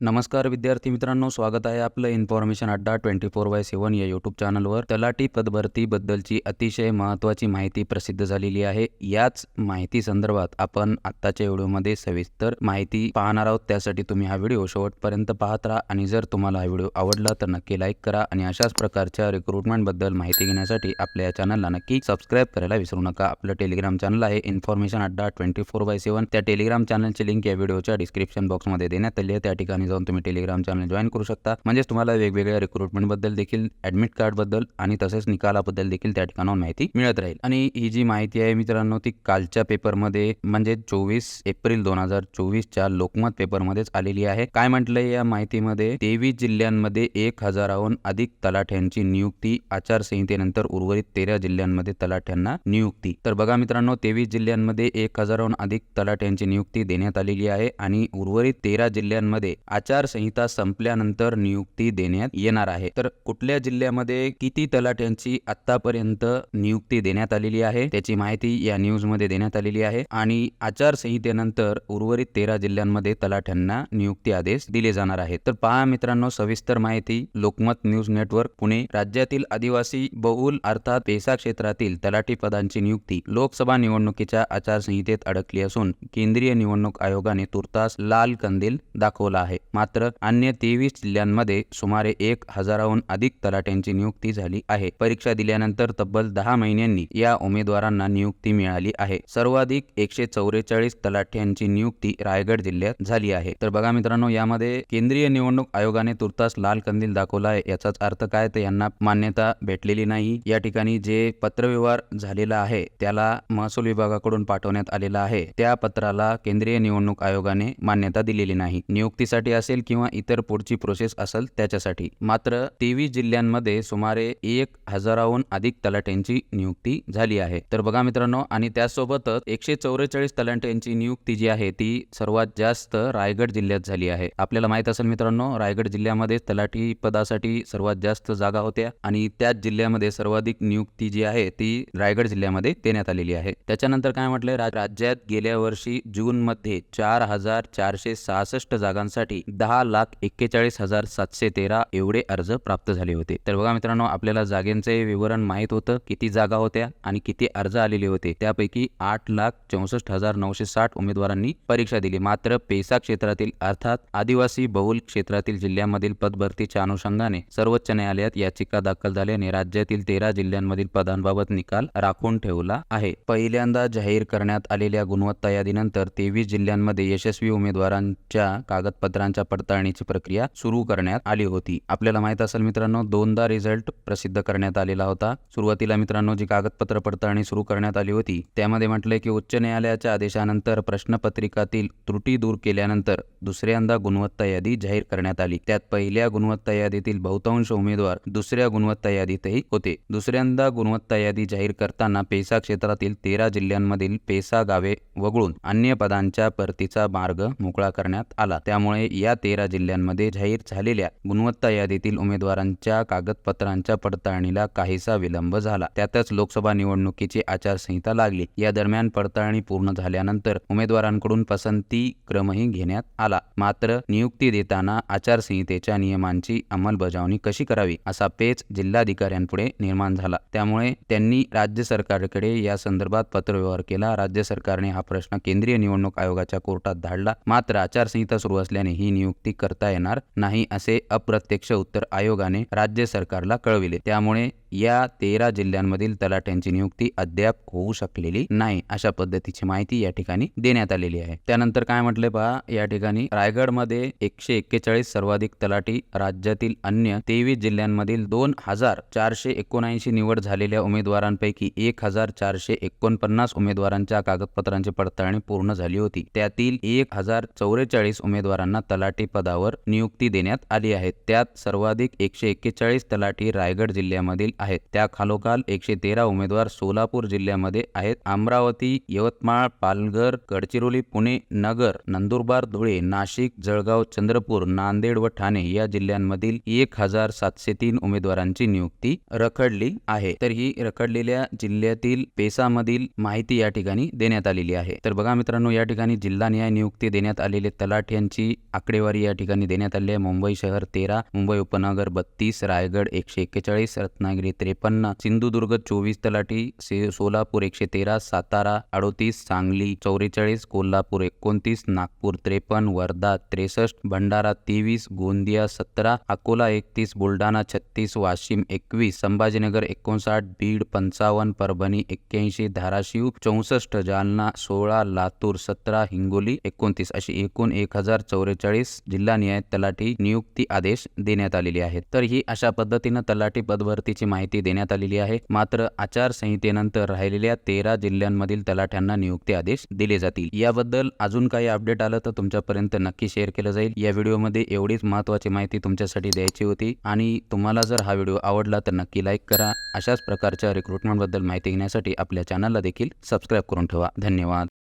नमस्कार विद्यार्थी मित्रांनो स्वागत आहे आपलं information Adda twenty four by सेवन या यूट्यूब चॅनलवर तलाठी पदभरतीबद्दलची अतिशय महत्त्वाची माहिती प्रसिद्ध झालेली आहे. याच माहिती संदर्भात आपण आत्ताच्या व्हिडिओमध्ये सविस्तर माहिती पाहणार आहोत. त्यासाठी तुम्ही हा व्हिडिओ शेवटपर्यंत पाहत राहा आणि जर तुम्हाला हा व्हिडिओ आवडला तर नक्की लाईक करा आणि अशाच प्रकारच्या रिक्रुटमेंटबद्दल माहिती घेण्यासाठी आपल्या या चॅनलला नक्की सबस्क्राईब करायला विसरू नका. आपलं टेलिग्राम चॅनल आहे information Adda twenty four by seven त्या टेलिग्राम चॅनलची लिंक या व्हिडिओच्या डिस्क्रिप्शन बॉक्समध्ये देण्यात आली आहे. त्या ठिकाणी जाऊन तुम्ही टेलिग्राम चॅनल जॉईन करू शकता. म्हणजेच तुम्हाला वेगवेगळ्या रिक्रुटमेंटबद्दल देखील ऍडमिट कार्डबद्दल आणि तसेच निकालाबद्दल देखील त्या ठिकाणाहून माहिती मिळत राहील. आणि ही जी माहिती आहे मित्रांनो ती कालच्या पेपरमध्ये म्हणजे चोवीस एप्रिल दोन हजार चोवीसच्या लोकमत पेपरमध्येच आलेली आहे. काय म्हटलंय या माहितीमध्ये? तेवीस जिल्ह्यांमध्ये एक हजाराहून अधिक तलाठ्यांची नियुक्ती आचारसंहितेनंतर उर्वरित तेरा जिल्ह्यांमध्ये तलाठ्यांना नियुक्ती. तर बघा मित्रांनो तेवीस जिल्ह्यांमध्ये एक हजाराहून अधिक तलाठ्यांची नियुक्ती देण्यात आलेली आहे आणि उर्वरित तेरा जिल्ह्यांमध्ये आचारसंहिता संपल्यानंतर नियुक्ती देण्यात येणार आहे. तर कुठल्या जिल्ह्यामध्ये किती तलाठ्यांची आतापर्यंत नियुक्ती देण्यात आलेली आहे? त्याची माहिती या न्यूजमध्ये देण्यात आलेली आहे. आणि आचारसंहितेनंतर उर्वरित तेरा जिल्ह्यांमध्ये तलाठ्यांना नियुक्ती आदेश दिले जाणार आहेत. तर पहा मित्रांनो सविस्तर माहिती लोकमत न्यूज नेटवर्क पुणे. राज्यातील आदिवासी बहुल अर्थात पेसा क्षेत्रातील तलाठी पदांची नियुक्ती लोकसभा निवडणुकीच्या आचारसंहितेत अडकली असून केंद्रीय निवडणूक आयोगाने तुर्तास लाल कंदील दाखवला आहे. मात्र अन्य तेवीस जिल्ह्यांमध्ये सुमारे एक हजाराहून अधिक तलाट्यांची नियुक्ती झाली आहे. परीक्षा दिल्यानंतर तब्बल दहा महिन्यांनी या उमेदवारांना नियुक्ती मिळाली आहे. सर्वाधिक एकशे चौवेचाळीस तलाठ्यांची नियुक्ती रायगड जिल्ह्यात झाली आहे. तर बघा मित्रांनो यामध्ये केंद्रीय निवडणूक आयोगाने तुर्तास लाल कंदील दाखवला आहे याचाच अर्थ काय? तर यांना मान्यता भेटलेली नाही. या ठिकाणी जे पत्रव्यवहार झालेला आहे त्याला महसूल विभागाकडून पाठवण्यात आलेला आहे. त्या पत्राला केंद्रीय निवडणूक आयोगाने मान्यता दिलेली नाही. नियुक्तीसाठी असेल किंवा इतर पुढची प्रोसेस असेल त्याच्यासाठी. मात्र तेवीस जिल्ह्यांमध्ये सुमारे एक हजाराहून अधिक तलाट्यांची नियुक्ती झाली आहे. तर बघा मित्रांनो आणि त्यासोबतच एकशे चौवेचाळीस तलाट्यांची नियुक्ती जी आहे ती सर्वात जास्त रायगड जिल्ह्यात झाली आहे. आपल्याला माहीत असेल मित्रांनो रायगड जिल्ह्यामध्ये तलाठी पदासाठी सर्वात जास्त जागा होत्या आणि त्याच जिल्ह्यामध्ये सर्वाधिक नियुक्ती जी आहे ती रायगड जिल्ह्यामध्ये देण्यात आलेली आहे. त्याच्यानंतर काय म्हटलंय? राज्यात गेल्या वर्षी जून मध्ये चार हजार चारशे सहासष्ट जागांसाठी दहा लाख एक्केचाळीस हजार सातशे तेरा एवढे अर्ज प्राप्त झाले होते. तर बघा मित्रांनो आपल्याला जागेंचे विवरण माहीत होतं किती जागा होत्या आणि किती अर्ज आलेले होते. त्यापैकी आठ लाख चौसष्ट हजार नऊशे साठ उमेदवारांनी परीक्षा दिली. मात्र पेसा क्षेत्रातील अर्थात आदिवासी बहुल क्षेत्रातील जिल्ह्यामधील पदभरतीच्या अनुषंगाने सर्वोच्च न्यायालयात याचिका दाखल झाल्याने राज्यातील तेरा जिल्ह्यांमधील पदांबाबत निकाल राखून ठेवला आहे. पहिल्यांदा जाहीर करण्यात आलेल्या गुणवत्ता यादीनंतर तेवीस जिल्ह्यांमध्ये यशस्वी उमेदवारांच्या कागदपत्रांच्या पडताळणीची प्रक्रिया सुरू करण्यात आली होती. आपल्याला माहीत असेल मित्रांनो दोनदा रिझल्ट प्रसिद्ध करण्यात आलेला होता. सुरुवातीला मित्रांनो जी कागदपत्र पडताळणी सुरू करण्यात आली होती त्यामध्ये म्हटलंय की उच्च न्यायालयाच्या आदेशानंतर प्रश्नपत्रिकातील त्रुटी दूर केल्यानंतर दुसऱ्यांदा गुणवत्ता यादी जाहीर करण्यात आली. त्यात पहिल्या गुणवत्ता यादीतील बहुतांश उमेदवार दुसऱ्या गुणवत्ता यादीतही होते. दुसऱ्यांदा गुणवत्ता यादी जाहीर करताना पेसा क्षेत्रातील तेरा जिल्ह्यांमधील पेसा गावे वगळून अन्य पदांच्या परतीचा मार्ग मोकळा करण्यात आला. त्यामुळे या तेरा जिल्ह्यांमध्ये जाहीर झालेल्या गुणवत्ता यादीतील उमेदवारांच्या कागदपत्रांच्या पडताळणीला काहीसा विलंब झाला. त्यातच लोकसभा निवडणुकीची आचारसंहिता लागली. या दरम्यान पडताळणी पूर्ण झाल्यानंतर उमेदवारांकडून पसंती क्रमही घेण्यात आला. मात्र नियुक्ती देताना आचारसंहितेच्या नियमांची अंमलबजावणी कशी करावी असा पेच जिल्हाधिकाऱ्यांपुढे निर्माण झाला. त्यामुळे त्यांनी राज्य सरकारकडे या संदर्भात पत्रव्यवहार केला. राज्य सरकारने हा प्रश्न केंद्रीय निवडणूक आयोगाच्या कोर्टात धाडला. मात्र आचारसंहिता सुरू असल्याने ही नियुक्ती करता येणार नाही असे अप्रत्यक्ष उत्तर आयोगाने राज्य सरकारला कळविले. त्यामुळे या तेरा जिल्ह्यांमधील तलाठ्यांची नियुक्ती अद्याप होऊ शकलेली नाही अशा पद्धतीची माहिती या ठिकाणी देण्यात आलेली आहे. त्यानंतर काय म्हटले पहा या ठिकाणी रायगडमध्ये एकशे एक्केचाळीस सर्वाधिक तलाठी राज्यातील अन्य तेवीस जिल्ह्यांमधील दोन हजार चारशे एकोणऐंशी निवड झालेल्या उमेदवारांपैकी एक हजार चारशे एकोणपन्नास उमेदवारांच्या कागदपत्रांची पडताळणी पूर्ण झाली होती. त्यातील एक हजार चौवेचाळीस उमेदवारांना तलाठी पदावर नियुक्ती देण्यात आली आहे. त्यात सर्वाधिक एकशे एक्केचाळीस तलाठी रायगड जिल्ह्यामधील आहेत. त्या खालोखाल एकशे तेरा उमेदवार सोलापूर जिल्ह्यामध्ये आहेत. अमरावती यवतमाळ पालघर गडचिरोली पुणे नगर नंदुरबार धुळे नाशिक जळगाव चंद्रपूर नांदेड व ठाणे या जिल्ह्यांमधील एक हजार सातशे तीन उमेदवारांची नियुक्ती रखडली आहे. तर ही रखडलेल्या जिल्ह्यातील पेसामधील माहिती या ठिकाणी देण्यात आलेली आहे. तर बघा मित्रांनो या ठिकाणी जिल्हा न्याय नियुक्ती देण्यात आलेले तलाठ्यांची आकडेवारी या ठिकाणी देण्यात आली आहे. मुंबई शहर तेरा मुंबई उपनगर बत्तीस रायगड एकशे एक्केचाळीस रत्नागिरी त्रेपन्न सिंधुदुर्ग चोवीस तलाठी से- सोलापूर एकशे तेरा सातारा अडोतीस सांगली चौवेचाळीस कोल्हापूर एकोणतीस नागपूर त्रेपन्न वर्धा त्रेसष्ट भंडारा तेवीस गोंदिया सतरा अकोला एकतीस बुलढाणा छत्तीस वाशिम एकवीस संभाजीनगर एकोणसाठ बीड पंचावन्न परभणी एक्क्याऐंशी धाराशिव चौसष्ट जालना सोळा लातूर सतरा हिंगोली एकोणतीस अशी एकूण एक हजार चौवेचाळीस जिल्हा न्याय तलाठी नियुक्ती आदेश देण्यात आलेले आहेत. तर ही अशा पद्धतीनं तलाठी पदभरतीची माहिती देण्यात आलेली आहे. मात्र आचारसंहितेनंतर राहिलेल्या तेरा जिल्ह्यांमधील तलाठ्यांना नियुक्ती आदेश दिले जातील. याबद्दल अजून काही अपडेट आलं तर तुमच्यापर्यंत नक्की शेअर केलं जाईल. या व्हिडिओमध्ये एवढीच महत्त्वाची माहिती तुमच्यासाठी द्यायची होती आणि तुम्हाला जर हा व्हिडिओ आवडला तर नक्की लाईक करा. अशाच प्रकारच्या रिक्रुटमेंटबद्दल माहिती घेण्यासाठी आपल्या चॅनलला देखील सबस्क्राईब करून ठेवा. धन्यवाद.